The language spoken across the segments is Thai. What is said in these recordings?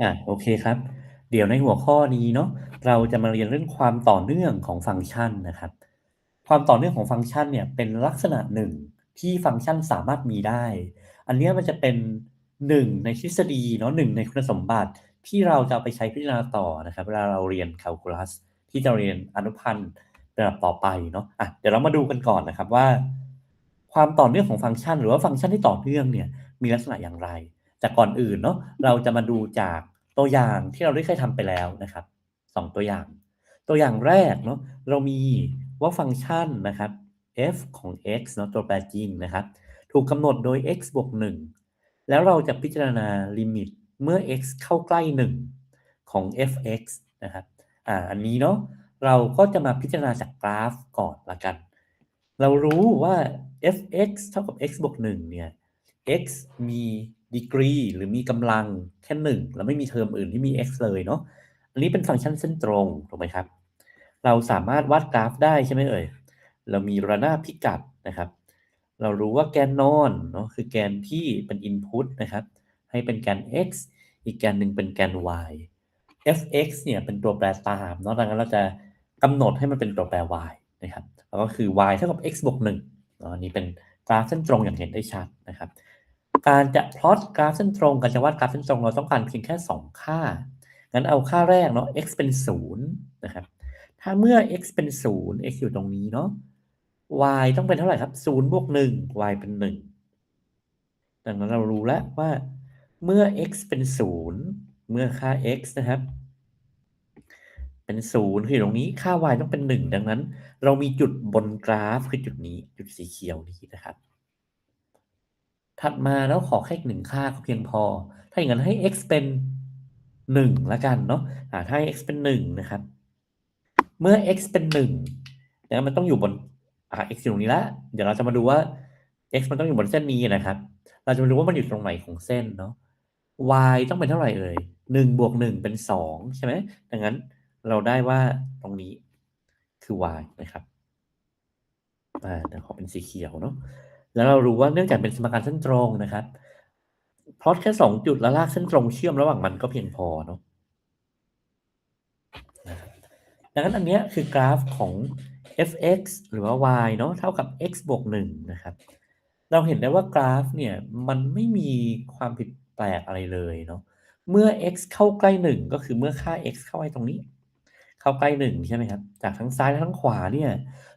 อะโอเคครับ เดี๋ยวในหัวข้อนี้เนาะเราจะมาเรียนเรื่องความต่อเนื่องของฟังก์ชันนะครับ ความต่อเนื่องของฟังก์ชันเนี่ยเป็นลักษณะหนึ่งที่ฟังก์ชันสามารถมีได้ อันเนี้ยมันจะเป็นหนึ่งในทฤษฎีเนาะหนึ่งในคุณสมบัติที่เราจะไปใช้พิจารณาต่อนะครับ เวลาเราเรียนแคลคูลัส ที่จะเรียนอนุพันธ์ระดับต่อไปเนาะอะเดี๋ยวเรามาดูกันก่อนนะครับว่า ความต่อเนื่องของฟังก์ชัน หรือว่าฟังก์ชันที่ต่อเนื่องเนี่ยมีลักษณะอย่างไร แต่ก่อนอื่นเนาะเราจะมาดูจากตัวอย่างที่เราได้เคยทำไปแล้วนะครับสองตัวอย่าง ตัวอย่างแรกเนาะเรามีว่าฟังก์ชันนะครับ f ของ x เนาะตัวแปรจริงนะครับ ถูกกำหนดโดย x บวก1แล้วเราจะพิจารณาลิมิตเมื่อ x เข้าใกล้ 1 ของ f(x) นะครับ อ่า อันนี้เนาะ เราก็จะมาพิจารณาจากกราฟก่อนละกัน เรารู้ว่า f(x) เท่ากับ x บวก1เนี่ย x มี ดีกรีหรือมีกำลังแค่1แล้วไม่มีเทอมอื่นที่มี x เลยเนาะอันนี้เป็นฟังก์ชันเส้นตรงถูกไหมครับ เราสามารถวาดกราฟได้ใช่ไหมเอ่ยเรามีระนาบพิกัดนะครับ เรารู้ว่าแกนนอนเนาะคือแกนที่เป็น input นะครับ ให้เป็นแกน x อีกแกนหนึ่งเป็นแกน y fx เนี่ยเป็นตัวแปรตามเนาะดังนั้นเราจะกำหนดให้มันเป็นตัวแปร y นะครับแล้วก็คือ y เท่ากับ x บวก1เนาะอันนี้เป็นกราฟเส้นตรงอย่างเห็นได้ชัดนะครับ การจะพลอตกราฟเส้นตรงการจะวาดกราฟเส้นตรงเราต้องการเพียงแค่ 2 ค่า งั้นเอาค่าแรกเนาะ x เป็น 0 นะครับ ถ้าเมื่อ x เป็น 0 x อยู่ตรงนี้เนาะ y ต้องเป็นเท่าไหร่ครับ 0 บวก 1 y เป็น 1 ดังนั้นเรารู้แล้วว่าเมื่อ x เป็น 0 เมื่อค่า x นะครับ เป็น 0 คือตรงนี้ค่า y ต้องเป็น 1 ดังนั้น เรามีจุดบนกราฟคือจุดนี้จุดสีเขียวนี้นะครับ ถัดมาแล้วขอแค่หนึ่งค่าก็เพียงพอ ถ้าอย่างนั้นให้ x เป็น1แล้วกันเนาะถ้าให้ x เป็น1นะครับ เมื่อ x เป็น1นะมันต้องอยู่บนอ่า x อยู่ตรงนี้ละเดี๋ยวเราจะมาดูว่า x มันต้องอยู่บนเส้นนี้นะครับ เราจะมาดูว่ามันอยู่ตรงไหนของเส้นเนาะ y ต้องเป็นเท่าไหร่เอ่ย1บวก1เป็น2ใช่ไหมดังนั้นเราได้ว่าตรงนี้คือ y นะครับอ่าเดี๋ยวขอเป็นสีเขียวเนาะ แล้วเรารู้ว่าเนื่องจากเป็นสมการเส้นตรงนะครับพลอตแค่สองจุดแล้วลากเส้นตรงเชื่อมระหว่างมันก็เพียงพอเนาะดังนั้นอันนี้คือกราฟของ f(x) หรือว่า y เนาะเท่ากับ x บวก1นะครับ เราเห็นได้ว่ากราฟเนี่ยมันไม่มีความผิดแปลกอะไรเลยเนาะเมื่อ x เข้าใกล้ 1 ก็คือเมื่อค่า x เข้าไปตรงนี้ เข้าใกล้ 1 ใช่ไหมครับ จากทั้งซ้ายและทั้งขวาเนี่ย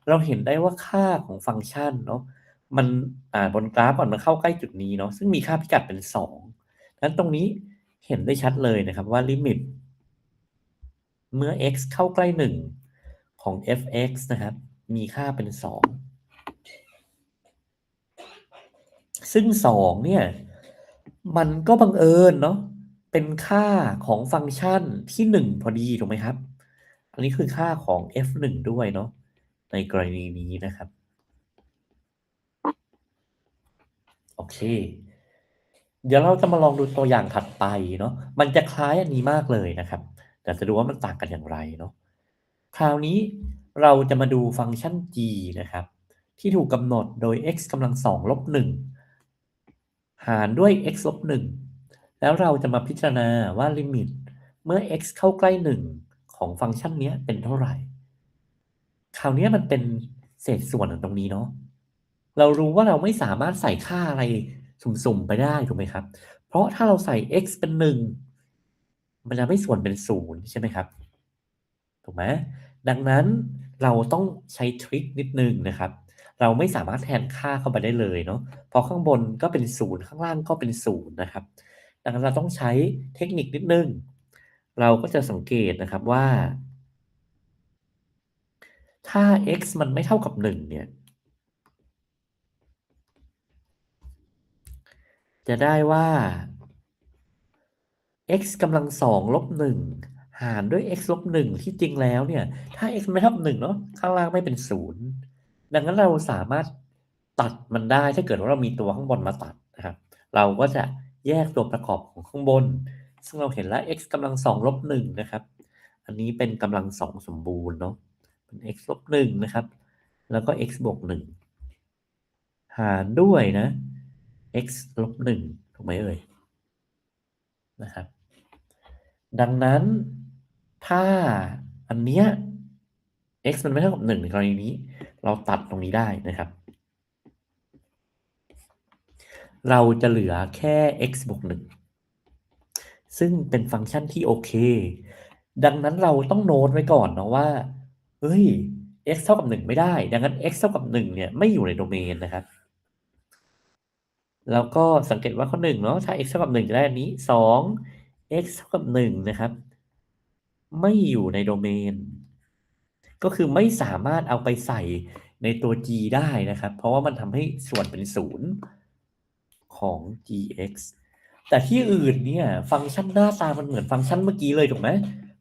เราเห็นได้ว่าค่าของฟังก์ชันเนาะ มันอ่าบนกราฟก่อนมันเข้าใกล้จุดนี้เนาะซึ่งมีค่าพิกัดเป็น2นั้นตรงนี้เห็นได้ชัดเลยนะครับว่าลิมิตเมื่อ x เข้าใกล้ 1 ของ f(x) นะครับ มีค่าเป็น 2 ซึ่ง 2 เนี่ย มันก็บังเอิญเนาะเป็นค่าของฟังก์ชันที่ 1 พอดีถูกไหมครับ อันนี้คือค่าของ f1 ด้วยเนาะในกรณีนี้นะครับ โอเค เดี๋ยวเราจะมาลองดูตัวอย่างถัดไปเนาะมันจะคล้ายอันนี้มากเลยนะครับ แต่จะดูว่ามันต่างกันอย่างไรเนาะคราวนี้เราจะมาดูฟังก์ชัน g นะครับ ที่ถูกกำหนดโดย x กำลังสองลบ1หารด้วย x ลบ1แล้วเราจะมาพิจารณาว่าลิมิตเมื่อ x เข้าใกล้1ของฟังก์ชันนี้เป็นเท่าไหร่ คราวนี้มันเป็นเศษส่วนตรงนี้เนาะ เรารู้ว่าเราไม่สามารถใส่ค่าอะไรสุ่มๆไปได้ถูกไหมครับ เพราะถ้าเราใส่ x เป็น1มันจะไม่ส่วนเป็น0ใช่ไหมครับ ถูกไหมดังนั้นเราต้องใช้ทริคนิดนึงนะครับ เราไม่สามารถแทนค่าเข้าไปได้เลยเนาะเพราะข้างบนก็เป็น0ข้างล่างก็เป็น0นะครับ ดังนั้นเราต้องใช้เทคนิคนิดนึง เราก็จะสังเกตนะครับว่า ถ้า x มันไม่เท่ากับ1เนี่ย จะได้ว่า x กำลังสองลบหนึ่งหารด้วย x ลบหนึ่งที่จริงแล้วเนี่ย ถ้า x ไม่เท่าหนึ่งเนาะข้างล่างไม่เป็นศูนย์ดังนั้นเราสามารถตัดมันได้ถ้าเกิดว่าเรามีตัวข้างบนมาตัดนะครับ เราก็จะแยกตัวประกอบของข้างบน ซึ่งเราเห็นแล้ว x กำลังสองลบหนึ่งนะครับ อันนี้เป็นกำลังสองสมบูรณ์เนาะเป็น x ลบหนึ่งนะครับ แล้วก็ x บวกหนึ่งหารด้วยนะ x ลบหนึ่งถูกไหมเอ่ยนะครับ ดังนั้นถ้าอันเนี้ย x มันไม่เท่ากับ1ในกรณีนี้ เราตัดตรงนี้ได้นะครับ เราจะเหลือแค่ x บวก1ซึ่งเป็นฟังก์ชันที่โอเค ดังนั้นเราต้องโน้ตไว้ก่อนนะว่า เฮ้ย x เท่ากับ1ไม่ได้ ดังนั้น x เท่ากับ1เนี่ยไม่อยู่ในโดเมนนะครับ แล้วก็สังเกตว่าข้อ1เนาะถ้า x เท่ากับ1จะได้อันนี้2 x เท่ากับ1นะครับ ไม่อยู่ในโดเมน ก็คือไม่สามารถเอาไปใส่ในตัว g ได้นะครับ เพราะว่ามันทำให้ส่วนเป็นศูนย์ของ gx แต่ที่อื่นเนี่ย ฟังก์ชันหน้าตามันเหมือนฟังก์ชันเมื่อกี้เลยถูกไหม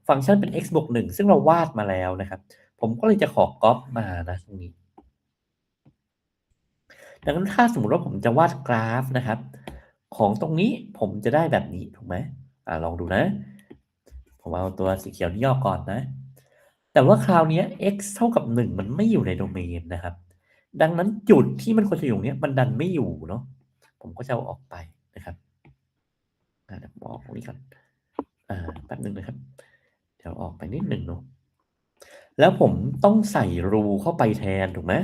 ฟังก์ชันเป็น x บวก1ซึ่งเราวาดมาแล้วนะครับ ผมก็เลยจะขอก๊อปมานะตรงนี้ ดังนั้นถ้าสมมติว่าผมจะวาดกราฟนะครับ ของตรงนี้ผมจะได้แบบนี้ถูกไหมอ่าลองดูนะ ผมเอาตัวสีเขียวนี้ออก่อนนะ แต่ว่าคราวนี้ x เท่ากับ 1 มันไม่อยู่ในโดเมนนะครับ ดังนั้นจุดที่มันควรจะอยู่เนี้ยมันดันไม่อยู่เนาะผมก็จะเอาออกไปนะครับอ่าเดี๋ยวผมอกตรงนี้ก่อนอ่าแป๊บหนึ่งนะครับ เดี๋ยวออกไปนิดหนึ่งเนาะแล้วผมต้องใส่รูเข้าไปแทนถูกไหม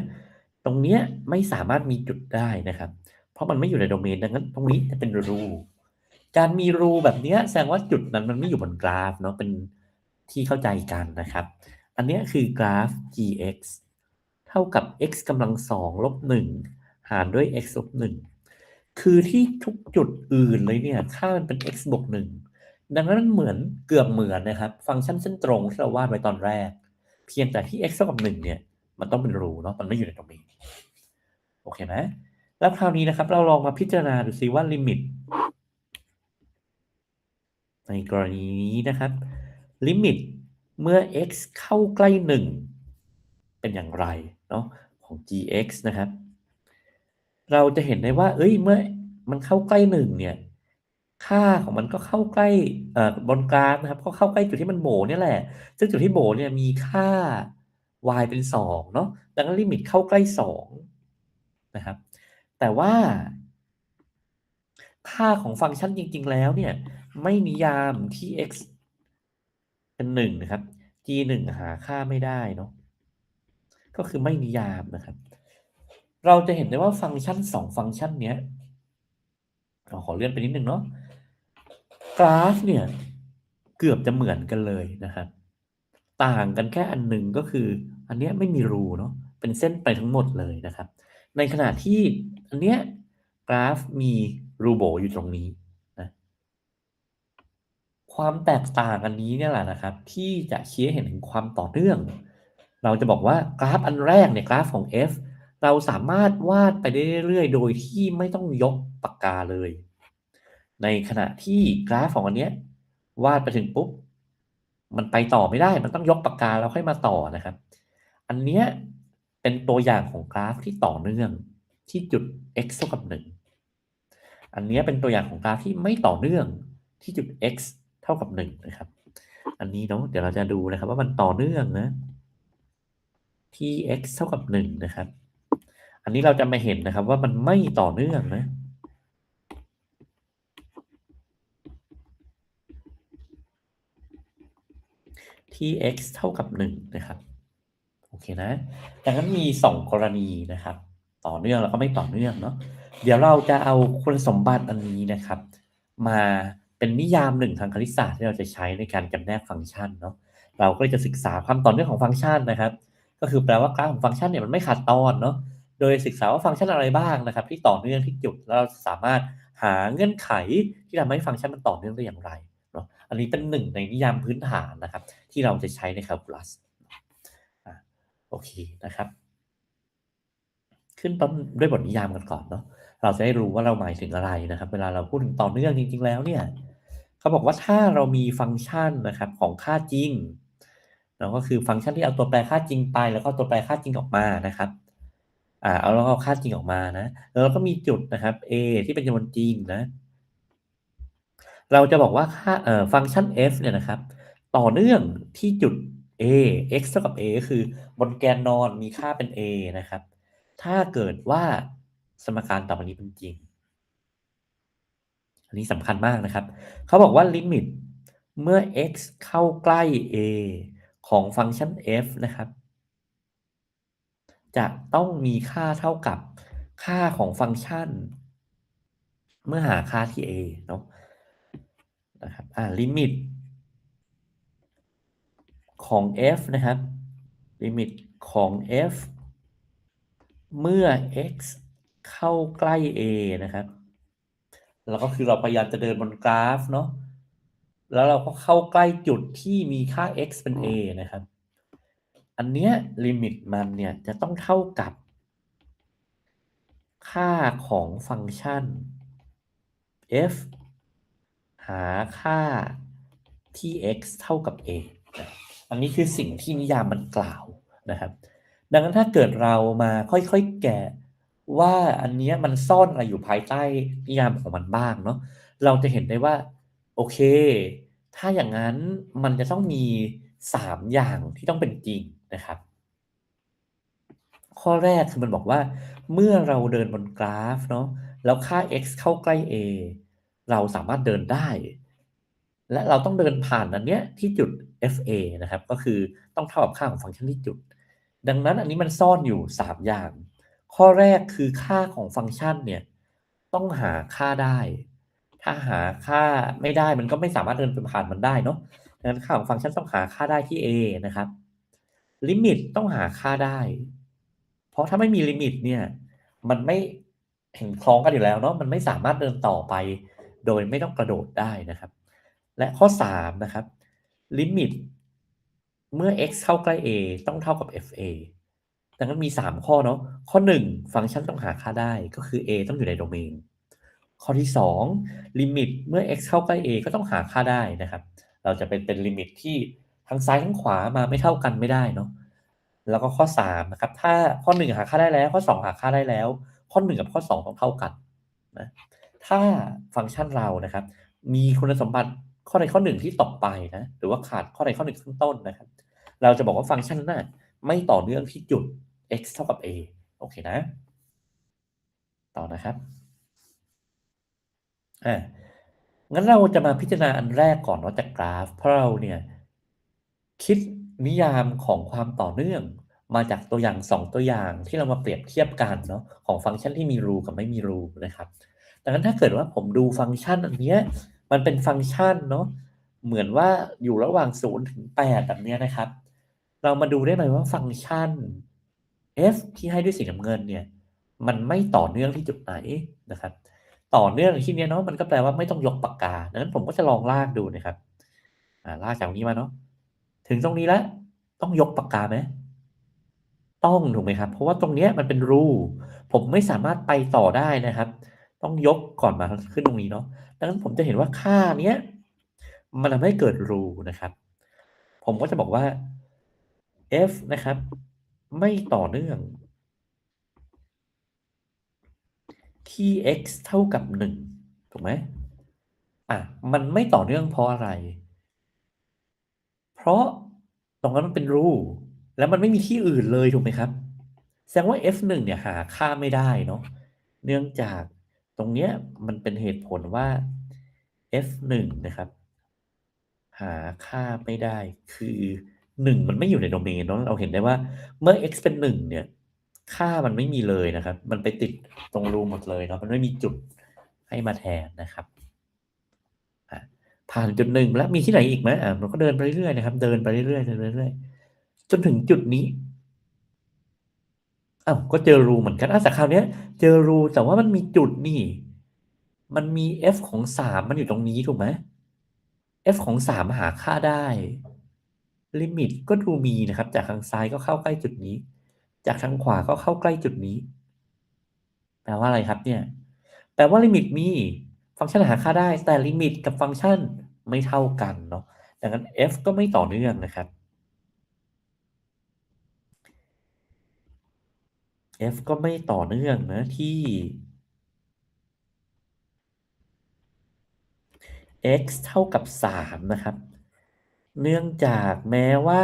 รงเนี้ยไม่สามารถมีจุดได้นะครับ เพราะมันไม่อยู่ในโดเมนดังนั้น ตรงนี้จะเป็นรู การมีรูแบบเนี้ยแสดงว่าจุดนั้นมันไม่อยู่บนกราฟเนาะเป็นที่เข้าใจกันนะครับ อันเนี้ยคือกราฟ gx เท่ากับ x กำลังสองลบหนึ่งหารด้วย x ลบหนึ่งคือที่ทุกจุดอื่นเลยเนี่ยค่ามันเป็น x บวกหนึ่งดังนั้นมันเหมือนเกือบเหมือนนะครับ ฟังก์ชันเส้นตรงที่เราวาดไว้ตอนแรก เพียงแต่ที่ x เท่ากับหนึ่งเนี่ย มันต้องเป็นรูเนาะมันไม่อยู่ในตรงนี้โอเคไหมแล้วคราวนี้นะครับ เราลองมาพิจารณาดูซิว่าลิมิตในกรณีนี้นะครับ ลิมิตเมื่อ x เข้าใกล้ 1 เป็นอย่างไรเนาะของ gx นะครับ เราจะเห็นได้ว่า เอ้ยเมื่อมันเข้าใกล้ 1 เนี่ย ค่าของมันก็เข้าใกล้เอ่อบนกราฟนะครับ ก็เข้าใกล้จุดที่มันโบเนี่ยแหละ ซึ่งจุดที่โบเนี่ยมีค่า y เป็น2เนาะดังนั้นลิมิตเข้าใกล้2นะครับ แต่ว่า ค่าของฟังก์ชันจริง ๆ แล้วเนี่ย ไม่นิยามที่ x เป็นหนึ่งนะครับ g หนึ่งหาค่าไม่ได้เนาะก็คือไม่นิยามนะครับ เราจะเห็นได้ว่าฟังก์ชันสองฟังก์ชันเนี้ยเราขอเลื่อนไปนิดนึงเนาะกราฟเนี่ย เกือบจะเหมือนกันเลยนะครับ ต่างกันแค่อันหนึ่งก็คือ อันเนี้ยไม่มีรูเนาะเป็นเส้นไปทั้งหมดเลยนะครับ ในขณะที่อันเนี้ยกราฟมีรูโบอยู่ตรงนี้นะความแตกต่างอันนี้เนี่ยแหละนะครับ ที่จะชี้เห็นถึงความต่อเนื่อง เราจะบอกว่ากราฟอันแรกเนี่ยกราฟของ f เราสามารถวาดไปได้เรื่อยๆ โดยที่ไม่ต้องยกปากกาเลย ในขณะที่กราฟของอันเนี้ยวาดไปถึงปุ๊บ มันไปต่อไม่ได้ มันต้องยกปากกาแล้วค่อยมาต่อนะครับ อันเนี้ยเป็นตัวอย่างของกราฟที่ต่อเนื่องที่จุด x เท่ากับ 1 อันเนี้ยเป็นตัวอย่างของกราฟที่ไม่ต่อเนื่องที่จุด x เท่ากับ 1 นะครับ อันนี้เนาะเดี๋ยวเราจะดูนะครับ ว่ามันต่อเนื่องนะที่ x เท่ากับ 1 นะครับ อันนี้เราจะมาเห็นนะครับว่ามันไม่ต่อเนื่องนะ ที่ x เท่ากับ 1 นะครับโอเคนะดังนั้นมี 2 กรณีนะครับ ต่อเนื่องแล้วก็ไม่ต่อเนื่องเนาะเดี๋ยวเราจะเอาคุณสมบัติอันนี้นะครับ มาเป็นนิยามหนึ่งทางคณิตศาสตร์ที่เราจะใช้ในการจำแนกฟังก์ชันเนาะเราก็จะศึกษาความต่อเนื่องของฟังก์ชันนะครับ ก็คือแปลว่ากราฟของฟังก์ชันเนี่ยมันไม่ขาดตอนเนาะโดยศึกษาว่าฟังก์ชันอะไรบ้างนะครับ ที่ต่อเนื่องที่จุดแล้วเราสามารถหาเงื่อนไขที่ทำให้ฟังก์ชันมันต่อเนื่องได้อย่างไร อันนี้เป็นหนึ่งในนิยามพื้นฐานนะครับ ที่เราจะใช้ในแคลคูลัสโอเคนะครับ ขึ้นต้นด้วยบทนิยามกันก่อนเนาะเราจะได้รู้ว่าเราหมายถึงอะไรนะครับ เวลาเราพูดถึงต่อเนื่องจริง ๆ แล้วเนี่ยเขาบอกว่าถ้าเรามีฟังก์ชันนะครับของค่าจริงเราก็คือฟังก์ชันที่เอาตัวแปรค่าจริงไปแล้วก็ตัวแปรค่าจริงออกมานะครับอ่าเอาแล้วเอาค่าจริงออกมานะแล้วก็มีจุดนะครับ a ที่เป็นจำนวนจริงนะ เราจะบอกว่าค่าเอ่อฟังก์ชัน f เนี่ยนะครับ ต่อเนื่องที่จุด a x เท่ากับ a คือบนแกนนอนมีค่าเป็น a นะครับ ถ้าเกิดว่าสมการต่อไปนี้เป็นจริง อันนี้สำคัญมากนะครับ เขาบอกว่าลิมิตเมื่อ x เข้าใกล้ a ของฟังก์ชัน f นะครับ จะต้องมีค่าเท่ากับค่าของฟังก์ชัน เมื่อหาค่าที่ a เนาะ นะครับอ่าลิมิตของ f นะครับลิมิตของ f เมื่อ x เข้าใกล้ a นะครับ แล้วก็คือเราพยายามจะเดินบนกราฟเนาะแล้วเราก็เข้าใกล้จุดที่มีค่า x เป็น a นะครับ อันเนี้ยลิมิตมันเนี่ยจะต้องเท่ากับ ค่าของฟังก์ชัน f หาค่าที่ x เท่ากับ a อันนี้คือสิ่งที่นิยามมันกล่าวนะครับ ดังนั้นถ้าเกิดเรามาค่อยๆแกะว่าอันนี้มันซ่อนอะไรอยู่ภายใต้นิยามของมันบ้างเนาะเราจะเห็นได้ว่า โอเค ถ้าอย่างนั้นมันจะต้องมี 3 อย่างที่ต้องเป็นจริงนะครับ ข้อแรกคือมันบอกว่า เมื่อเราเดินบนกราฟเนาะแล้วค่า x เข้าใกล้ a เราสามารถเดินได้ และเราต้องเดินผ่านอันเนี้ยที่จุด fa นะครับ ก็คือต้องเท่ากับค่าของฟังก์ชันที่จุด ดังนั้นอันนี้มันซ่อนอยู่ 3 อย่าง ข้อแรกคือค่าของฟังก์ชันเนี่ยต้องหาค่าได้ ถ้าหาค่าไม่ได้มันก็ไม่สามารถเดินไปผ่านมันได้เนาะดังนั้นค่าของฟังก์ชันต้องหาค่าได้ที่ a นะครับลิมิตต้องหาค่าได้ เพราะถ้าไม่มีลิมิตเนี่ย มันไม่เห็นคล้องกันอยู่แล้วเนาะ มันไม่สามารถเดินต่อไป โดยไม่ต้องกระโดดได้นะครับ และข้อ 3 นะครับลิมิตเมื่อ x เข้าใกล้ a ต้องเท่ากับ fa ดังนั้นมี 3 ข้อเนาะข้อ 1 ฟังก์ชันต้องหาค่าได้ก็คือ a ต้องอยู่ในโดเมนข้อที่ 2 ลิมิตเมื่อ x เข้าใกล้ a ก็ต้องหาค่าได้นะครับ เราจะเป็นเป็นลิมิตที่ทั้งซ้ายทั้งขวามาไม่เท่ากันไม่ได้เนาะแล้วก็ข้อ3นะครับถ้าข้อ 1 หาค่าได้แล้ว ข้อ 2 หาค่าได้แล้ว ข้อ 1 กับข้อ 2 ต้องเท่ากันนะ ถ้าฟังก์ชันเรานะครับ มีคุณสมบัติข้อใดข้อ1ที่ตกไปนะหรือว่าขาดข้อใดข้อ1ข้างต้นนะครับ เราจะบอกว่าฟังก์ชันนั้นไม่ต่อเนื่องที่จุด x เท่ากับ a โอเคนะ ต่อนะครับอ่างั้นเราจะมาพิจารณาอันแรกก่อนเนาะจากกราฟ เพราะเราเนี่ยคิดนิยามของความต่อเนื่อง มาจากตัวอย่าง 2 ตัวอย่างที่เรามาเปรียบเทียบกันเนาะของฟังก์ชันที่มีรูกับไม่มีรูนะครับ ดังนั้นถ้าเกิดว่าผมดูฟังก์ชันอันเนี้ยมันเป็นฟังก์ชันเนาะเหมือนว่าอยู่ระหว่าง0ถึง8แบบเนี้ยนะครับ เรามาดูได้ไหมว่าฟังก์ชัน f ที่ให้ด้วยสีน้ำเงินเนี่ยมันไม่ต่อเนื่องที่จุดไหนนะครับ ต่อเนื่องที่นี้เนาะมันก็แปลว่าไม่ต้องยกปากกาดังนั้นผมก็จะลองลากดูนะครับลากจากนี้มาเนาะถึงตรงนี้แล้วต้องยกปากกาไหมต้องถูกไหมครับ เพราะว่าตรงเนี้ยมันเป็นรู ผมไม่สามารถไปต่อได้นะครับ ต้องยกก่อนมาขึ้นตรงนี้เนาะดังนั้นผมจะเห็นว่าค่าเนี้ย มันทำให้เกิดรูนะครับ ผมก็จะบอกว่า f นะครับ ไม่ต่อเนื่อง ที่ x เท่ากับ1ถูกไหมอะมันไม่ต่อเนื่องเพราะอะไร เพราะตรงนั้นมันเป็นรูแล้วมันไม่มีที่อื่นเลยถูกไหมครับ แสดงว่า f 1เนี่ยหาค่าไม่ได้เนาะเนื่องจาก ตรงเนี้ยมันเป็นเหตุผลว่า f 1 นะครับ หาค่าไม่ได้คือ 1 มันไม่อยู่ในโดเมนเนาะเราเห็นได้ว่าเมื่อ x เป็น 1 เนี่ย ค่ามันไม่มีเลยนะครับ มันไปติดตรงรูหมดเลยเนาะมันไม่มีจุดให้มาแทนนะครับผ่านจุดหนึ่งแล้วมีที่ไหนอีกไหมอ่ามันก็เดินไปเรื่อยๆนะครับ เดินไปเรื่อยๆเดินไปเรื่อยๆจนถึงจุดนี้ อ้าวก็เจอรูเหมือนกันอะแต่คราวนี้เจอรูแต่ว่ามันมีจุดนี่ มันมี f ของสามมันอยู่ตรงนี้ถูกไหม f ของสามหาค่าได้ ลิมิตก็ดูมีนะครับ จากทางซ้ายก็เข้าใกล้จุดนี้ จากทางขวาก็เข้าใกล้จุดนี้ แปลว่าอะไรครับเนี่ย แปลว่าลิมิตมี ฟังก์ชันหาค่าได้ แต่ลิมิตกับฟังก์ชันไม่เท่ากันเนาะ ดังนั้น f ก็ไม่ต่อเนื่องนะครับ f ก็ไม่ต่อเนื่องนะที่ x เท่ากับ 3 นะครับ เนื่องจากแม้ว่า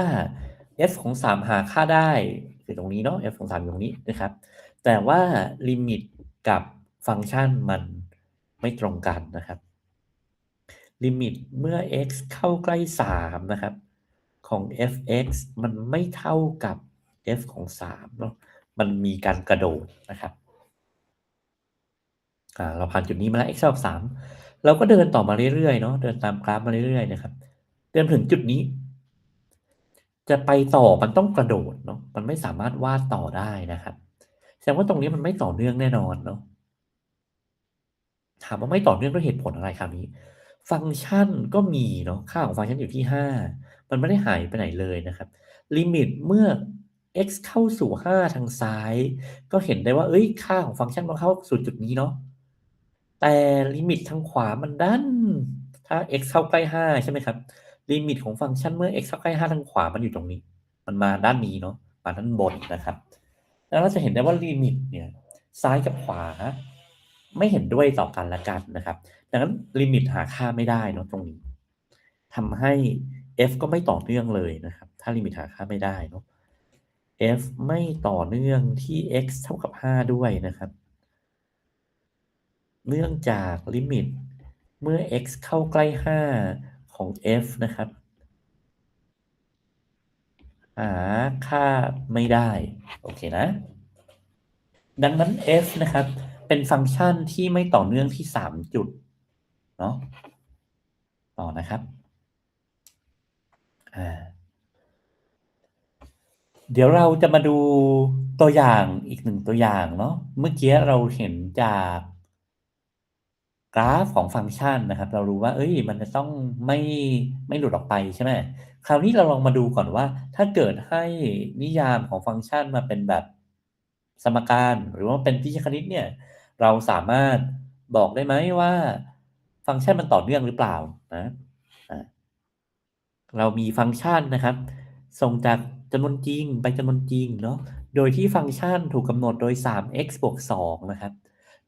f ของ 3 หาค่าได้คือตรงนี้เนาะ f ของ 3 อยู่ตรงนี้นะครับ แต่ว่าลิมิตกับฟังก์ชันมันไม่ตรงกันนะครับ ลิมิตเมื่อ x เข้าใกล้ 3 นะครับ ของ f(x) มันไม่เท่ากับ f ของ 3 เนาะ มันมีการกระโดดนะครับเราผ่านจุดนี้มาแล้ว x เท่ากับ3เราก็เดินต่อมาเรื่อยๆเนาะเดินตามกราฟมาเรื่อยๆนะครับเดินถึงจุดนี้ จะไปต่อมันต้องกระโดดเนาะมันไม่สามารถวาดต่อได้นะครับแสดงว่าตรงนี้มันไม่ต่อเนื่องแน่นอนเนาะถามว่าไม่ต่อเนื่องด้วยเหตุผลอะไรคราวนี้ ฟังก์ชันก็มีเนาะค่าของฟังก์ชันอยู่ที่ 5 มันไม่ได้หายไปไหนเลยนะครับ ลิมิตเมื่อ x เข้าสู่ 5 ทางซ้าย ก็เห็นได้ว่าเอ้ยค่าของฟังก์ชันมันเข้าสู่จุดนี้เนาะแต่ลิมิตทางขวามันดันถ้า x เข้าใกล้ 5 ใช่ไหมครับลิมิตของฟังก์ชันเมื่อ x เข้าใกล้ 5 ทางขวามันอยู่ตรงนี้ มันมาด้านนี้เนาะมาด้านบนนะครับ แล้วเราจะเห็นได้ว่าลิมิตเนี่ยซ้ายกับขวา ไม่เห็นด้วยต่อกันละกันนะครับ ดังนั้นลิมิตหาค่าไม่ได้เนาะตรงนี้ทำให้ f ก็ไม่ต่อเนื่องเลยนะครับ ถ้าลิมิตหาค่าไม่ได้เนาะ f ไม่ต่อเนื่องที่ x เท่ากับ 5 ด้วยนะครับ เนื่องจากลิมิตเมื่อ x เข้าใกล้ 5 ของ f นะครับ หาค่าไม่ได้ โอเคนะ ดังนั้น f นะครับ เป็นฟังก์ชันที่ไม่ต่อเนื่องที่ 3 จุด เนาะต่อนะครับ อ่า เดี๋ยวเราจะมาดูตัวอย่างอีกหนึ่งตัวอย่างเนาะเมื่อกี้เราเห็นจากกราฟของฟังก์ชันนะครับ เรารู้ว่า เอ้ย มันจะต้องไม่ไม่หลุดออกไปใช่ไหมคราวนี้เราลองมาดูก่อนว่า ถ้าเกิดให้นิยามของฟังก์ชันมาเป็นแบบสมการหรือว่าเป็นวิชคณิตเนี่ย เราสามารถบอกได้ไหมว่า ฟังก์ชันมันต่อเนื่องหรือเปล่านะเรามีฟังก์ชันนะครับส่งจาก จำนวนจริงไปจำนวนจริงเนาะโดยที่ฟังก์ชันถูกกำหนดโดย 3x บวก2นะครับ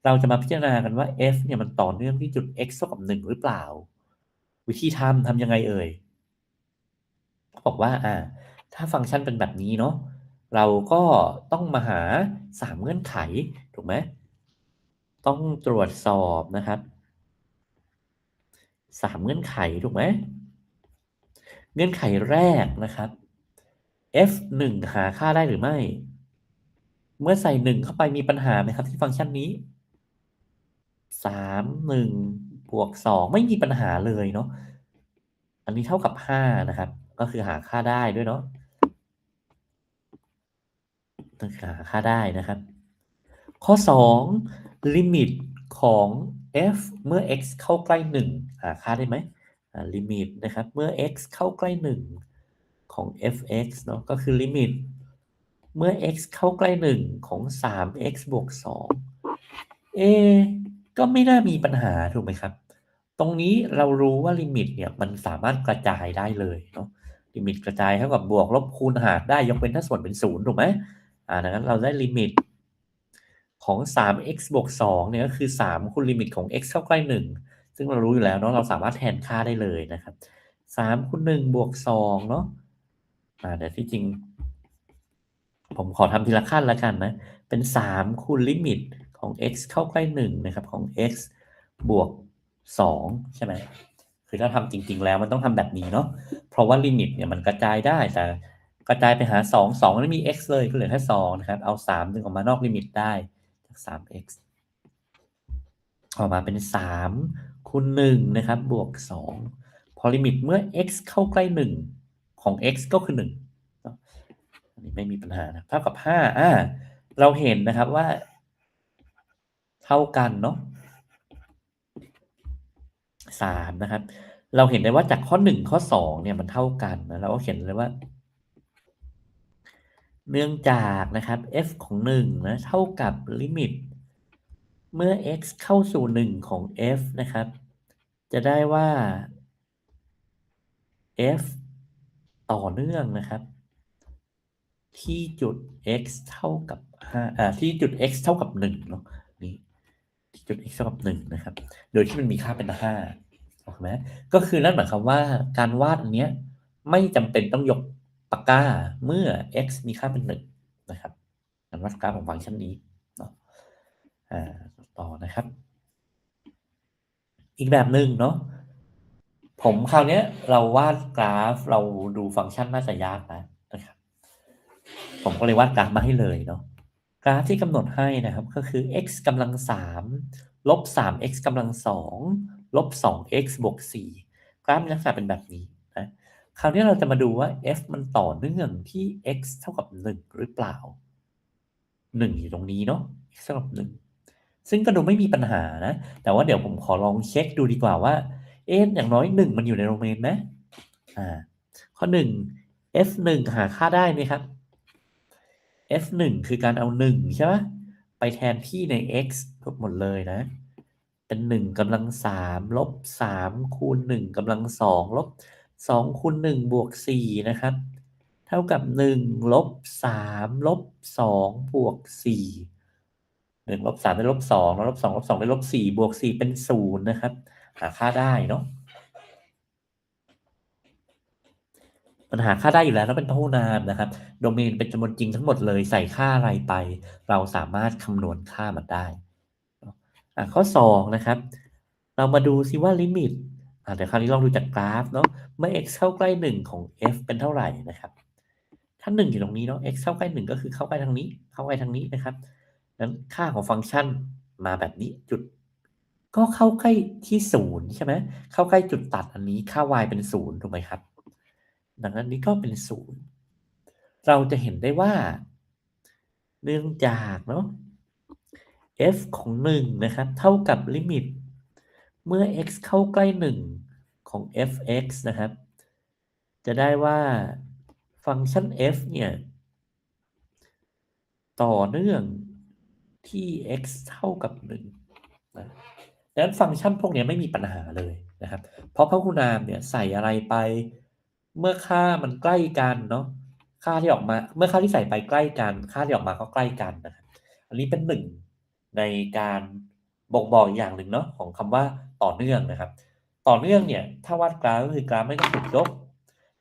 เราจะมาพิจารณากันว่า f เนี่ยมันต่อเนื่องที่จุด x เท่ากับ1หรือเปล่า วิธีทำทำยังไงเอ่ยบอกว่าอ่า ถ้าฟังก์ชันเป็นแบบนี้เนาะเราก็ต้องมาหา 3 เงื่อนไข ถูกไหมต้องตรวจสอบนะครับ 3 เงื่อนไขถูกไหมเงื่อนไขแรกนะครับ f 1หาค่าได้หรือไม่ เมื่อใส่1เข้าไปมีปัญหาไหมครับที่ฟังก์ชันนี้3 1บวก2ไม่มีปัญหาเลยเนาะอันนี้เท่ากับ5นะครับ ก็คือหาค่าได้ด้วยเนาะต้องหาค่าได้นะครับ ข้อ2ลิมิตของ f เมื่อ x เข้าใกล้1หาค่าได้ไหมลิมิตนะครับ เมื่อ x เข้าใกล้1 ของ f(x) เนาะก็คือลิมิต เมื่อ x เข้าใกล้ 1 ของ 3x บวก2เอก็ไม่น่ามีปัญหาถูกไหมครับ ตรงนี้เรารู้ว่าลิมิตเนี่ยมันสามารถกระจายได้เลยเนาะลิมิตกระจายเท่ากับบวกลบคูณหารได้ยกเว้นถ้าส่วนเป็นศูนย์ถูกไหมอ่าดังนั้นเราได้ลิมิตของ 3x บวก2เนี่ยก็คือ 3 คูณลิมิตของ x เข้าใกล้ 1 ซึ่งเรารู้อยู่แล้วเนาะเราสามารถแทนค่าได้เลยนะครับ 3คูณ1บวก2เนาะ อ่าเดี๋ยวที่จริง ผมขอทำทีละขั้นล้วกันนะ เป็น 3 คูณลิมิตของ x เข้าใกล้ 1 นะครับ ของ x บวก 2 ใช่ไหมคือถ้าทำจริง ๆ แล้วมันต้องทำแบบนี้เนาะเพราะว่าลิมิตเนี่ยมันกระจายได้แต่กระจายไปหา 2 2ไม่มี x เลยก็เหลือแค่2นะครับ เอา 3 ดึงออกมานอกลิมิตได้จาก 3x ออกมาเป็น 3คูณ1นะครับ บวก 2 พอลิมิตเมื่อ x เข้าใกล้ 1 ของ x ก็คือ1อันนี้ไม่มีปัญหานะเท่ากับ5อ่าเราเห็นนะครับว่า เท่ากันเนาะ3นะครับ เราเห็นได้ว่าจากข้อ 1 ข้อ 2 เนี่ยมันเท่ากันนะเราก็เขียนเลยว่าเนื่องจากนะครับ f ของ 1 นะ เท่ากับลิมิต เมื่อ x เข้าสู่ 1 ของ f นะครับ จะได้ว่า f ต่อเนื่องนะครับ ที่จุด x เท่ากับ5อ่าที่จุด x เท่ากับ1เนาะนี่ที่จุด x เท่ากับ1นะครับ โดยที่มันมีค่าเป็น5ถูกไหมก็คือนั่นหมายความว่าการวาดอันเนี้ยไม่จำเป็นต้องยกปากกาเมื่อ x มีค่าเป็น1นะครับการวาดกราฟของฟังก์ชันนี้เนาะอ่าต่อนะครับ อีกแบบหนึ่งเนาะ ผมคราวนี้เราวาดกราฟเราดูฟังก์ชันน่าจะยากนะนะครับผมก็เลยวาดกราฟมาให้เลยเนาะกราฟที่กำหนดให้นะครับก็คือ x กำลังสามลบสาม x กำลังสองลบสอง x บวกสี่กราฟมีลักษณะเป็นแบบนี้นะคราวนี้เราจะมาดูว่า f มันต่อเนื่องที่ x เท่ากับหนึ่งหรือเปล่าหนึ่งอยู่ตรงนี้เนาะ x เท่ากับหนึ่งซึ่งก็ดูไม่มีปัญหานะ แต่ว่าเดี๋ยวผมขอลองเช็คดูดีกว่าว่า เอ๊ะอย่างน้อยหนึ่งมันอยู่ในโดเมนไหมอ่าข้อหนึ่ง f หนึ่งหาค่าได้ไหมครับ f หนึ่งคือการเอาหนึ่งใช่ไหมไปแทนที่ใน x ทุกหมดเลยนะ เป็นหนึ่งกำลังสามลบสามคูณหนึ่งกำลังสองลบสองคูณหนึ่งบวกสี่นะครับ เท่ากับหนึ่งลบสามลบสองบวกสี่หนึ่งลบสามได้ลบสองแล้วลบสองลบสองได้ลบสี่บวกสี่เป็นศูนย์นะครับ หาค่าได้เนาะมันหาค่าได้อยู่แล้วแล้วเป็นพหุนามนะครับ โดเมนเป็นจำนวนจริงทั้งหมดเลยใส่ค่าอะไรไป เราสามารถคำนวณค่ามันได้ข้อสองนะครับ เรามาดูซิว่าลิมิตอะเดี๋ยวคราวนี้ลองดูจากกราฟเนาะเมื่อ x เข้าใกล้หนึ่งของ f เป็นเท่าไหร่นะครับ ถ้าหนึ่งอยู่ตรงนี้เนาะ x เข้าใกล้หนึ่งก็คือเข้าใกล้ทางนี้ เข้าใกล้ทางนี้นะครับนั้นค่าของฟังก์ชันมาแบบนี้จุด ก็เข้าใกล้ที่ศูนย์ใช่ไหมเข้าใกล้จุดตัดอันนี้ค่า y เป็นศูนย์ถูกไหมครับ ดังนั้นนี้ก็เป็นศูนย์เราจะเห็นได้ว่า เนื่องจากเนาะ f ของ1นะครับ เท่ากับลิมิต เมื่อ x เข้าใกล้ 1 ของ f(x) นะครับ จะได้ว่าฟังก์ชัน f เนี่ย ต่อเนื่องที่ x เท่ากับ1นะ ดังนั้นฟังก์ชันพวกนี้ไม่มีปัญหาเลยนะครับ เพราะพหุนามเนี่ยใส่อะไรไป เมื่อค่ามันใกล้กันเนาะค่าที่ออกมาเมื่อค่าที่ใส่ไปใกล้กัน ค่าที่ออกมาก็ใกล้กันนะครับอันนี้เป็นหนึ่งในการบ่งบอกอย่างหนึ่งเนาะของคำว่าต่อเนื่องนะครับ ต่อเนื่องเนี่ยถ้าวาดกราฟก็คือกราฟไม่ต้องถูกยก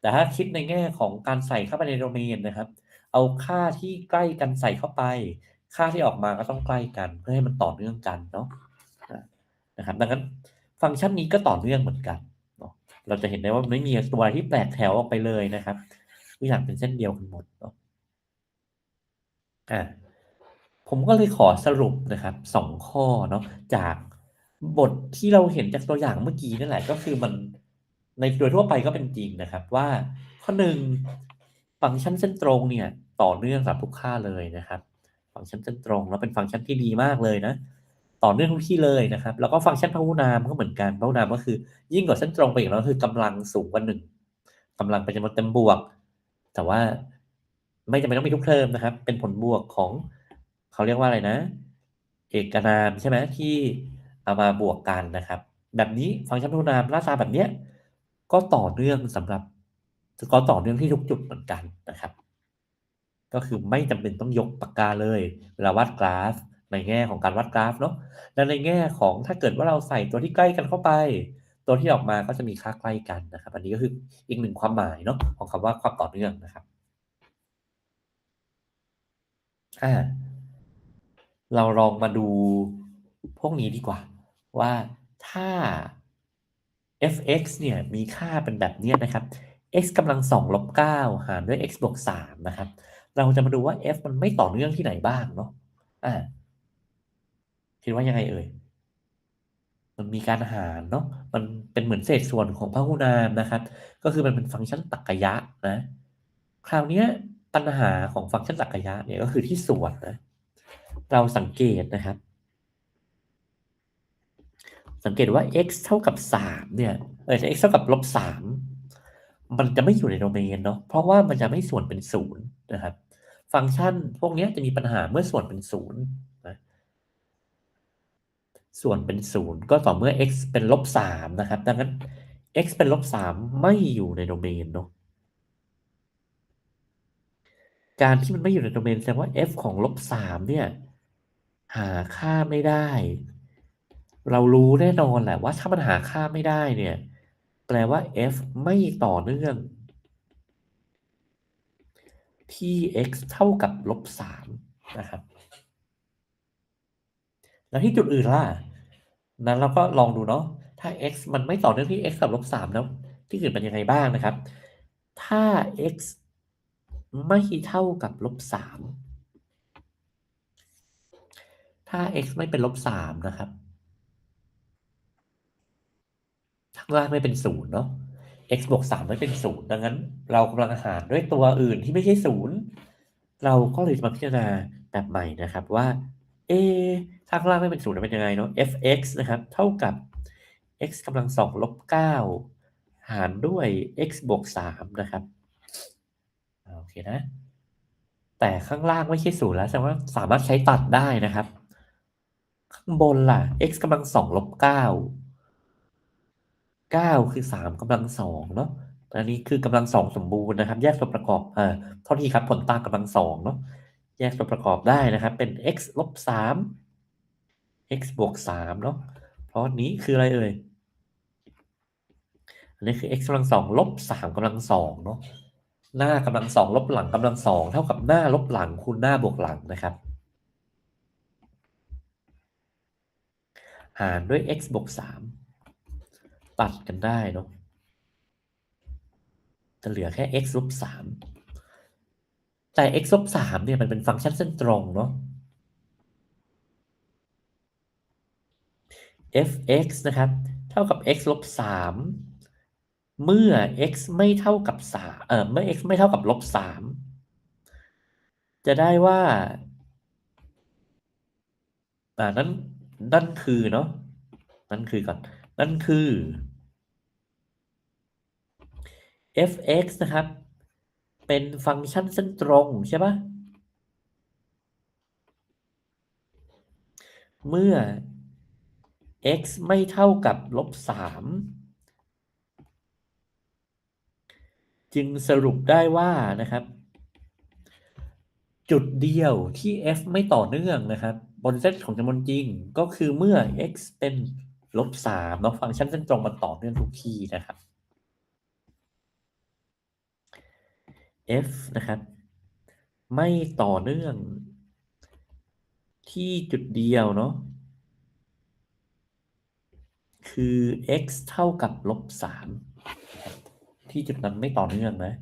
แต่ถ้าคิดในแง่ของการใส่เข้าไปในโดเมนนะครับ เอาค่าที่ใกล้กันใส่เข้าไป ค่าที่ออกมาก็ต้องใกล้กัน เพื่อให้มันต่อเนื่องกันเนาะ นะครับดังนั้นฟังก์ชันนี้ก็ต่อเนื่องเหมือนกันเนาะเราจะเห็นได้ว่าไม่มีตัวที่แปลกแถวออกไปเลยนะครับทุกอย่างเป็นเส้นเดียวกันหมดเนาะอ่าผมก็เลยขอสรุปนะครับสองข้อเนาะจากบทที่เราเห็นจากตัวอย่างเมื่อกี้นั่นแหละก็คือมันในโดยทั่วไปก็เป็นจริงนะครับว่าข้อหนึ่งฟังก์ชันเส้นตรงเนี่ยต่อเนื่องกับทุกค่าเลยนะครับ ฟังก์ชันเส้นตรงแล้วเป็นฟังก์ชันที่ดีมากเลยนะ ต่อเนื่องทุกที่เลยนะครับ แล้วก็ฟังก์ชันพหุนามก็เหมือนกันพหุนามก็คือ ยิ่งกว่าเส้นตรงไปอีกแล้วคือกำลังสูงกว่าหนึ่งกำลังเป็นจำนวนเต็มบวก แต่ว่าไม่จำเป็นต้องมีทุกเทอมนะครับ เป็นผลบวกของเขาเรียกว่าอะไรนะ เอกนามใช่ไหมที่เอามาบวกกันนะครับ แบบนี้ฟังก์ชันพหุนามหน้าตาแบบเนี้ยก็ต่อเนื่องสำหรับก็ต่อเนื่องที่ทุกจุดเหมือนกันนะครับ ก็คือไม่จำเป็นต้องยกปากกาเลย เวลาวาดกราฟ ในแง่ของการวัดกราฟเนาะและในแง่ของถ้าเกิดว่าเราใส่ตัวที่ใกล้กันเข้าไป ตัวที่ออกมาก็จะมีค่าใกล้กันนะครับ อันนี้ก็คืออีกหนึ่งความหมายเนาะของคำว่าความต่อเนื่องนะครับอ่าเราลองมาดูพวกนี้ดีกว่า ว่าถ้า f(x) เนี่ยมีค่าเป็นแบบนี้นะครับ x กำลังสองลบเก้าหารด้วย x บวกสามนะครับ เราจะมาดูว่า f มันไม่ต่อเนื่องที่ไหนบ้างเนาะอ่า คิดว่ายังไงเอ่ยมันมีการหารเนาะมันเป็นเหมือนเศษส่วนของพหุนามนะครับ ก็คือมันเป็นฟังก์ชันตรรกะนะ คราวนี้ปัญหาของฟังก์ชันตรรกะเนี่ยก็คือที่ส่วนนะเราสังเกตนะครับ สังเกตว่า x เท่ากับ3เนี่ยเออ x เท่ากับลบ3มันจะไม่อยู่ในโดเมนเนาะเพราะว่ามันจะไม่ส่วนเป็นศูนย์นะครับ ฟังก์ชันพวกนี้จะมีปัญหาเมื่อส่วนเป็นศูนย์ ส่วนเป็นศูนย์ก็ต่อเมื่อ x เป็นลบสามนะครับ ดังนั้น x เป็นลบสามไม่อยู่ในโดเมนเนาะการที่มันไม่อยู่ในโดเมนแสดงว่า f ของลบสามเนี่ย หาค่าไม่ได้ เรารู้แน่นอนแหละว่าถ้ามันหาค่าไม่ได้เนี่ย แปลว่า f ไม่ต่อเนื่อง ที่ x เท่ากับลบสามนะครับ แล้วที่จุดอื่นล่ะนั้นเราก็ลองดูเนาะถ้า x มันไม่ต่อเนื่องที่ x กับลบสามแล้วที่อื่นเป็นยังไงบ้างนะครับ ถ้า x ไม่เท่ากับลบสามถ้า x ไม่เป็นลบสามนะครับข้างล่างไม่เป็นศูนย์เนาะ x บวกสามไม่เป็นศูนย์ดังนั้น เรากำลังหารด้วยตัวอื่นที่ไม่ใช่ศูนย์เราก็เลยมาพิจารณาแบบใหม่นะครับว่าเอ ถ้าข้างล่างไม่เป็นศูนย์จะเป็นยังไงเนาะ f(x) นะครับ เท่ากับ x กำลังสองลบเก้าหารด้วย x บวกสามนะครับโอเคนะ แต่ข้างล่างไม่ใช่ศูนย์แล้วแสดงว่าสามารถใช้ตัดได้นะครับ ข้างบนล่ะ x กำลังสองลบเก้าเก้าคือสามกำลังสองเนาะอันนี้คือกำลังสองสมบูรณ์นะครับ แยกส่วนประกอบเอ่อเท่าที่ครับผลต่างกำลังสองเนาะแยกส่วนประกอบได้นะครับ เป็น x ลบสาม x บวกสามเนาะเพราะนี้คืออะไรเอ่ย อันนี้คือ x กำลังสองลบสามกำลังสองเนาะ หน้ากำลังสองลบหลังกำลังสองเท่ากับหน้าลบหลังคูณหน้าบวกหลังนะครับ หารด้วย x บวกสามตัดกันได้เนาะ จะเหลือแค่ x ลบสามแต่ x ลบสามเนี่ยมันเป็นฟังก์ชันเส้นตรงเนาะ f(x) นะครับ เท่ากับ x ลบสามเมื่อ x ไม่เท่ากับสามเอ่อเมื่อ x ไม่เท่ากับลบสามจะได้ว่าอ่านั่นนั่นคือเนาะนั่นคือก่อน นั่นคือ f(x) นะครับ เป็นฟังก์ชันเส้นตรงใช่ปะเมื่อ x ไม่เท่ากับลบสามจึงสรุปได้ว่านะครับ จุดเดียวที่ f ไม่ต่อเนื่องนะครับ บนเซตของจำนวนจริงก็คือเมื่อ x เป็นลบสามเนาะฟังก์ชันเส้นตรงมันต่อเนื่องทุกที่นะครับ f นะครับ ไม่ต่อเนื่อง ที่จุดเดียวเนาะ คือ x เท่ากับลบสามที่จุดนั้นไม่ต่อเนื่องนะ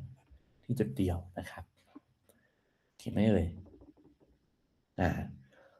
ที่จุดเดียวนะครับเห็นไหมเอ่ยอ่า